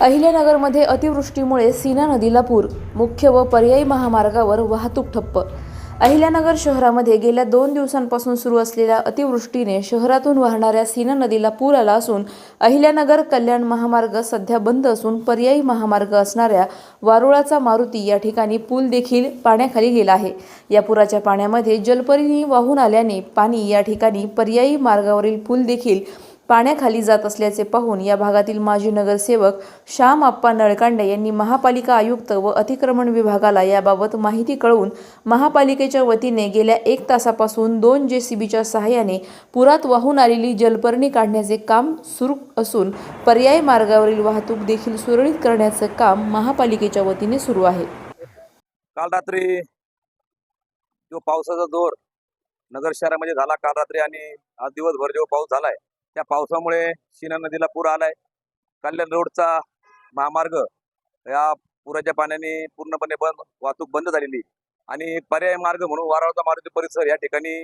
अहिल्यानगरमध्ये अतिवृष्टीमुळे सीना नदीला पूर मुख्य व पर्यायी महामार्गावर वाहतूक ठप्प. अहिल्यानगर शहरामध्ये गेल्या दोन दिवसांपासून सुरू असलेल्या अतिवृष्टीने शहरातून वाहणाऱ्या सीना नदीला पूर आला असून अहिल्यानगर कल्याण महामार्ग सध्या बंद असून पर्यायी महामार्ग असणाऱ्या वारुळाचा मारुती या ठिकाणी पूल देखील पाण्याखाली गेला आहे. या पुराच्या पाण्यामध्ये जलपरीने वाहून आल्याने पाणी या ठिकाणी पर्यायी मार्गावरील पूल देखील पाण्याखाली जात असल्याचे पाहून या भागातील माजी नगरसेवक श्याम आप्पा नळकांडे यांनी महापालिका आयुक्त व अतिक्रमण विभागाला याबाबत माहिती कळवून महापालिकेच्या वतीने गेल्या एक तासापासून दोन जेसीबीच्या सहाय्याने पुरात वाहून आलेली जलपर्णी काढण्याचे काम सुरू असून पर्यायी मार्गावरील वाहतूक देखील सुरळीत करण्याचं काम महापालिकेच्या वतीने सुरू आहे. काल रात्री जो पावसाचा जोर नगर शहरामध्ये झाला. काल रात्री आणि आज दिवसभर जो पाऊस झालाय त्या पावसामुळे शिना नदीला पूर आलाय. कल्याण रोडचा महामार्ग या पुराच्या पाण्याने पूर्णपणे बंद वाहतूक बंद झालेली. आणि पर्याय मार्ग म्हणून वारावता मारुती परिसर या ठिकाणी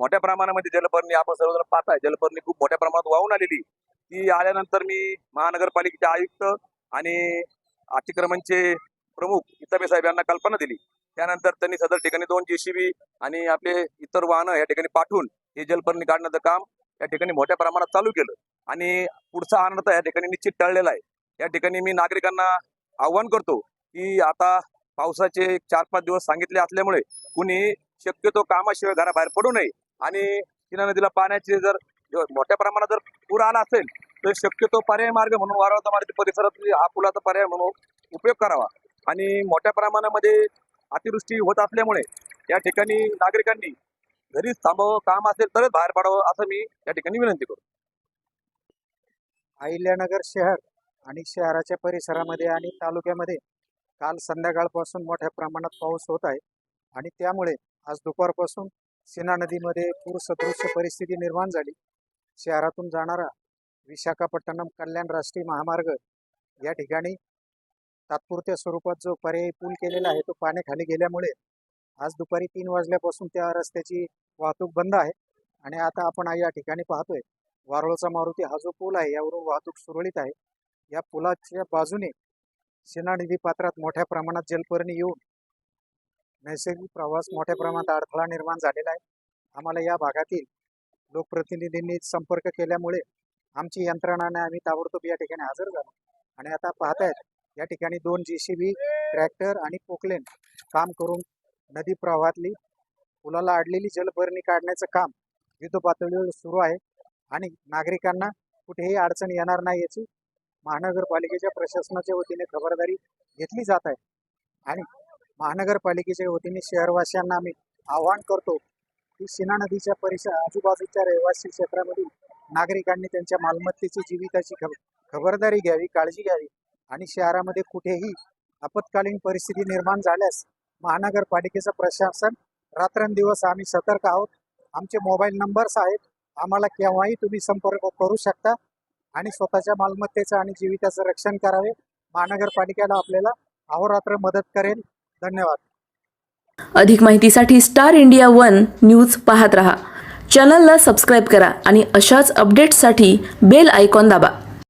मोठ्या प्रमाणामध्ये जलपर्णी आपण सर्वजण पाहताय. जलपर्णी खूप मोठ्या प्रमाणात वाहून आलेली. ती आल्यानंतर मी महानगरपालिकेचे आयुक्त आणि अतिक्रमणचे प्रमुख इताबे साहेब यांना कल्पना दिली. त्यानंतर त्यांनी सदर ठिकाणी दोन जेसीबी आणि आपले इतर वाहनं या ठिकाणी पाठवून हे जलपर्णी काढण्याचं काम या ठिकाणी मोठ्या प्रमाणात चालू केलं. आणि पुढचा आनंद या ठिकाणी निश्चित टळलेला आहे. या ठिकाणी मी नागरिकांना आव्हान करतो की आता पावसाचे चार पाच दिवस सांगितले असल्यामुळे कुणी शक्यतो कामाशिवाय घराबाहेर पडू नये. आणि किना नदीला पाण्याचे जर मोठ्या प्रमाणात जर पूर आला असेल तर शक्यतो पर्याय मार्ग म्हणून वारवता मार्ग परिसरात म्हणजे हा पुलाचा पर्याय म्हणून उपयोग करावा. आणि मोठ्या प्रमाणामध्ये अतिवृष्टी होत असल्यामुळे या ठिकाणी नागरिकांनी घरीच थांबावं काम असेल तरच बाहेर पडावं असं मी या ठिकाणी विनंती करतो. अहिल्यानगर शहर आणि शहराच्या परिसरामध्ये आणि तालुक्यामध्ये काल संध्याकाळपासून मोठ्या प्रमाणात पाऊस होत आहे आणि त्यामुळे आज दुपारपासून सीना नदीमध्ये पूर सदृश्य परिस्थिती निर्माण झाली. शहरातून जाणारा विशाखापट्टणम कल्याण राष्ट्रीय महामार्ग या ठिकाणी तात्पुरत्या स्वरूपात जो पर्यायी पूल केलेला आहे तो पाण्याखाली गेल्यामुळे आज दुपारी तीन वाजल्यापासून त्या रस्त्याची वाहतूक बंद आहे. आणि आता आपण या ठिकाणी पाहतोय वारुळचा मारुती हा जो पूल आहे यावरून वाहतूक सुरळीत आहे. या पुलाच्या बाजूने शिना नदी पात्रात मोठ्या प्रमाणात जलपर्णी येऊन नैसर्गिक प्रवास मोठ्या प्रमाणात अडथळा निर्माण झालेला आहे. आम्हाला या भागातील लोकप्रतिनिधींनी संपर्क केल्यामुळे आमची यंत्रणाने आम्ही ताबडतोब या ठिकाणी हजर झालो. आणि आता पाहतायत या ठिकाणी दोन जी सी बी ट्रॅक्टर आणि पोकलेन काम करून नदी प्रवाहातली पुलाला अडलेली जलभरणी काढण्याचं काम युद्ध पातळीवर सुरू आहे आणि नागरिकांना कुठेही अडचण येणार नाही याची महानगरपालिकेच्या प्रशासनाच्या वतीने खबरदारी घेतली जात आहे. आणि महानगरपालिकेच्या वतीने शहरवासियांना आम्ही आवाहन करतो की सीना नदीच्या परिसर आजूबाजूच्या रहिवासी क्षेत्रामधील नागरिकांनी त्यांच्या मालमत्तेची जीविताची खब खबरदारी घ्यावी काळजी घ्यावी आणि शहरामध्ये कुठेही आपत्कालीन परिस्थिती निर्माण झाल्यास महानगरपालिकेचं प्रशासन रात्रंदिवस आम्ही सतर्क आहोत. आमचे मोबाईल नंबर्स आहेत. आम्हाला केव्हाही तुम्ही संपर्क करू शकता. आणि स्वतःच्या मालमत्तेचं आणि जीविताचं रक्षण करावे. महानगरपालिकेला आपल्याला अहोरात्र मदत करेल. धन्यवाद. अधिक माहितीसाठी स्टार इंडिया वन न्यूज पाहत रहा. चॅनलला सबस्क्राईब करा आणि अशाच अपडेट्ससाठी बेल आयकॉन दाबा.